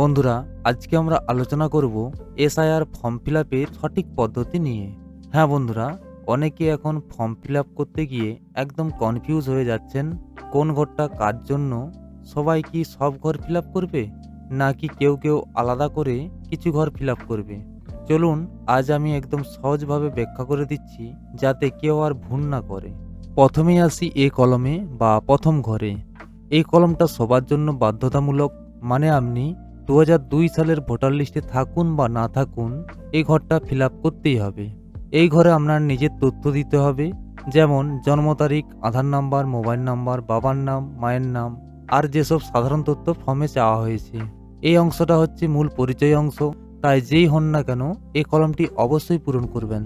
বন্ধুরা, আজকে আমরা আলোচনা করব এসআইআর ফর্ম ফিল আপের সঠিক পদ্ধতি নিয়ে। হ্যাঁ বন্ধুরা, অনেকে এখন ফর্ম ফিল আপ করতে গিয়ে একদম কনফিউজ হয়ে যাচ্ছেন, কোন ঘরটা কার জন্য, সবাই কি সব ঘর ফিল আপ করবে, নাকি কেউ কেউ আলাদা করে কিছু ঘর ফিল আপ করবে? চলুন, আজ আমি একদম সহজভাবে ব্যাখ্যা করে দিচ্ছি, যাতে কেউ আর ভুল না করে। প্রথমেই আসি এ কলমে বা প্রথম ঘরে। এই কলমটা সবার জন্য বাধ্যতামূলক মানে আপনি দু হাজার দুই সালের ভোটার লিস্টে থাকুন বা না থাকুন, এই ঘরটা ফিল করতেই হবে। এই ঘরে আপনার নিজের তথ্য দিতে হবে, যেমন জন্ম তারিখ, আধার নাম্বার, মোবাইল নাম্বার, বাবার নাম, মায়ের নাম, আর যেসব সাধারণ তথ্য ফর্মে চাওয়া হয়েছে। এই অংশটা হচ্ছে মূল পরিচয় অংশ, তাই যেই হন না কেন এই কলমটি অবশ্যই পূরণ করবেন।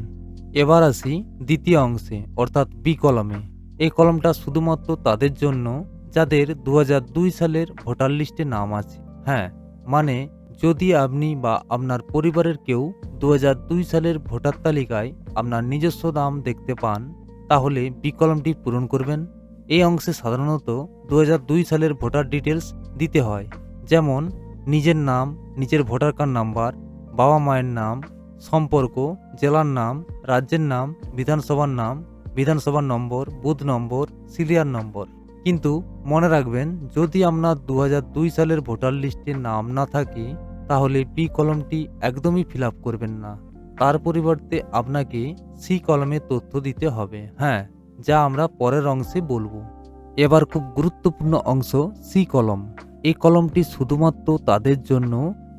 এবার আসি দ্বিতীয় অংশে, অর্থাৎ বি কলমে। এই কলমটা শুধুমাত্র তাদের জন্য, যাদের দু হাজার দুই সালের ভোটার লিস্টে নাম আছে। হ্যাঁ মানে যদি আপনি বা আপনার পরিবারের কেউ দু হাজার দুই সালের ভোটার তালিকায় আপনার নিজস্ব নাম দেখতে পান, তাহলে বিকলমটি পূরণ করবেন। এই অংশে সাধারণত দু হাজার দুই সালের ভোটার ডিটেলস দিতে হয়, যেমন নিজের নাম, নিজের ভোটার কার্ড নাম্বার, বাবা মায়ের নাম, সম্পর্ক, জেলার নাম, রাজ্যের নাম, বিধানসভার নাম, বিধানসভার নম্বর, বুথ নম্বর সিরিয়াল নম্বর। কিন্তু মনে রাখবেন, যদি আপনার দু হাজার দুই সালের ভোটার লিস্টে নাম না থাকে, তাহলে বি কলমটি একদমই ফিল করবেন না। তার পরিবর্তে আপনাকে সি কলমে তথ্য দিতে হবে হ্যাঁ যা আমরা পরের অংশে বলব। এবার খুব গুরুত্বপূর্ণ অংশ, সি কলম। এই কলমটি শুধুমাত্র তাদের জন্য,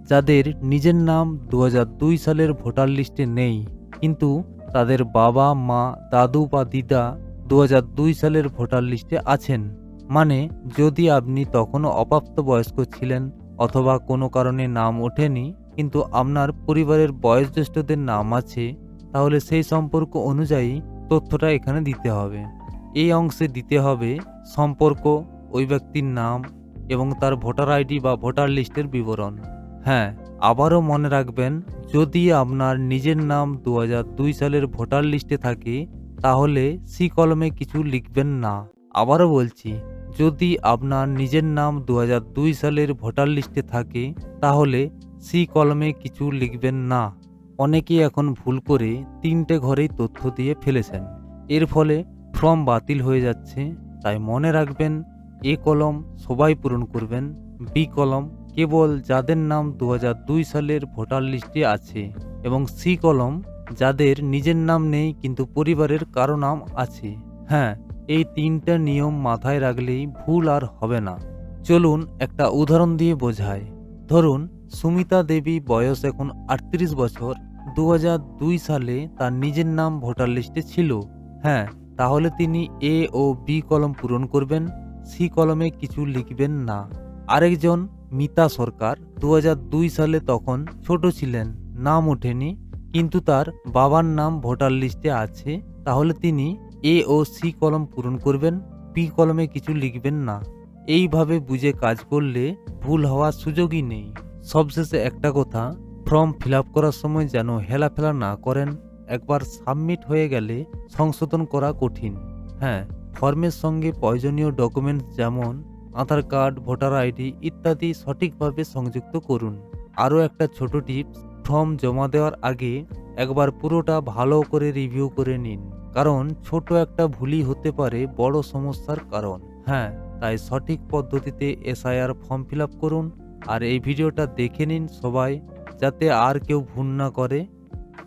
যাদের নিজের নাম দু হাজার দুই সালের ভোটার লিস্টে নেই, কিন্তু তাদের বাবা, মা, দাদু বা দিদা দু হাজার দুই সালের ভোটার লিস্টে আছেন। মানে যদি আপনি তখনও অপ্রাপ্ত বয়স্ক ছিলেন অথবা কোনো কারণে নাম ওঠেনি, কিন্তু আপনার পরিবারের বয়োজ্যেষ্ঠদের নাম আছে, তাহলে সেই সম্পর্ক অনুযায়ী তথ্যটা এখানে দিতে হবে। এই অংশে দিতে হবে সম্পর্ক, ওই ব্যক্তির নাম এবং তার ভোটার আইডি বা ভোটার লিস্টের বিবরণ। হ্যাঁ আবারও মনে রাখবেন, যদি আপনার নিজের নাম দু হাজার দুই সালের ভোটার লিস্টে থাকে তাহলে সি কলমে কিছু লিখবেন না। আবারও বলছি, যদি আপনার নিজের নাম দু হাজার দুই সালের ভোটার লিস্টে থাকে, তাহলে সি কলমে কিছু লিখবেন না। অনেকে এখন ভুল করে তিনটে ঘরেই তথ্য দিয়ে ফেলেছেন। এর ফলে ফর্ম বাতিল হয়ে যাচ্ছে, তাই মনে রাখবেন, এ কলম সবাই পূরণ করবেন, বি কলম কেবল যাদের নাম দু হাজার দুই সালের ভোটার লিস্টে আছে, এবং সি কলম যাদের নিজের নাম নেই কিন্তু পরিবারের কারও নাম আছে। হ্যাঁ এই তিনটা নিয়ম মাথায় রাখলেই ভুল আর হবে না। চলুন একটা উদাহরণ দিয়ে বোঝায় ধরুন, সুমিতা দেবী বয়স এখন আটত্রিশ বছর। দু হাজার দুই সালে তার নিজের নাম ভোটার লিস্টে ছিল। হ্যাঁ তাহলে তিনি এ ও বি কলম পূরণ করবেন, সি কলমে কিছু লিখবেন না। আরেকজন, মিতা সরকার দু হাজার দুই সালে তখন ছোট ছিলেন, নাম ওঠেনি কিন্তু তার বাবার নাম ভোটার লিস্টে আছে, তাহলে তিনি এ ও সি কলম পূরণ করবেন, পি কলমে কিছু লিখবেন না। এইভাবে বুঝে কাজ করলে ভুল হওয়ার সুযোগই নেই। সবশেষে একটা কথা, ফর্ম ফিল করার সময় যেন হেলাফেলা না করেন, একবার সাবমিট হয়ে গেলে সংশোধন করা কঠিন। হ্যাঁ ফর্মের সঙ্গে প্রয়োজনীয় ডকুমেন্টস যেমন আধার কার্ড, ভোটার আইডি ইত্যাদি সঠিকভাবে সংযুক্ত করুন। আরও একটা ছোট টিপস ফর্ম জমা দেওয়ার আগে একবার পুরোটা ভালো করে রিভিউ করে নিন। কারণ ছোট একটা ভুলই হতে পারে বড় সমস্যার কারণ। হ্যাঁ তাই সঠিক পদ্ধতিতে এসআইআর ফর্ম ফিল করুন। আর এই ভিডিওটা দেখে নিন সবাই, যাতে আর কেউ ভুল না করে।